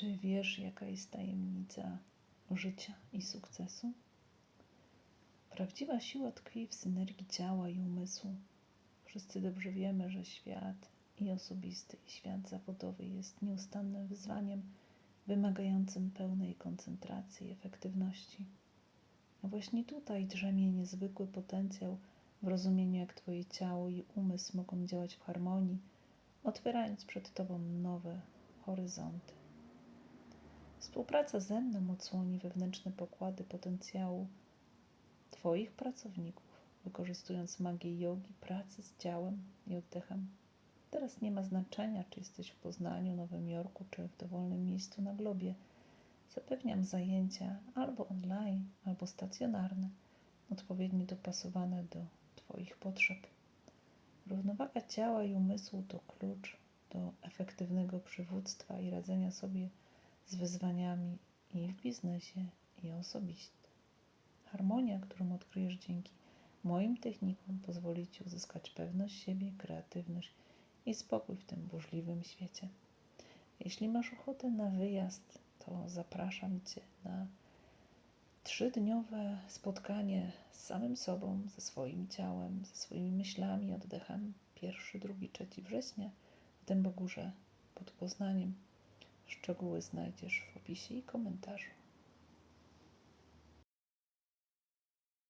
Czy wiesz, jaka jest tajemnica życia i sukcesu? Prawdziwa siła tkwi w synergii ciała i umysłu. Wszyscy dobrze wiemy, że świat i osobisty, i świat zawodowy jest nieustannym wyzwaniem wymagającym pełnej koncentracji i efektywności. A właśnie tutaj drzemie niezwykły potencjał w rozumieniu, jak Twoje ciało i umysł mogą działać w harmonii, otwierając przed Tobą nowe horyzonty. Współpraca ze mną odsłoni wewnętrzne pokłady potencjału Twoich pracowników, wykorzystując magię jogi, pracy z ciałem i oddechem. Teraz nie ma znaczenia, czy jesteś w Poznaniu, Nowym Jorku, czy w dowolnym miejscu na globie. Zapewniam zajęcia albo online, albo stacjonarne, odpowiednio dopasowane do Twoich potrzeb. Równowaga ciała i umysłu to klucz do efektywnego przywództwa i radzenia sobie wyzwaniami i w biznesie, i osobiście. Harmonia, którą odkryjesz dzięki moim technikom, pozwoli Ci uzyskać pewność siebie, kreatywność i spokój w tym burzliwym świecie. Jeśli masz ochotę na wyjazd, to zapraszam Cię na trzydniowe spotkanie z samym sobą, ze swoim ciałem, ze swoimi myślami, oddechem. Pierwszy, drugi, trzeci września w Dębogórze pod Poznaniem. Szczegóły znajdziesz w opisie i komentarzu.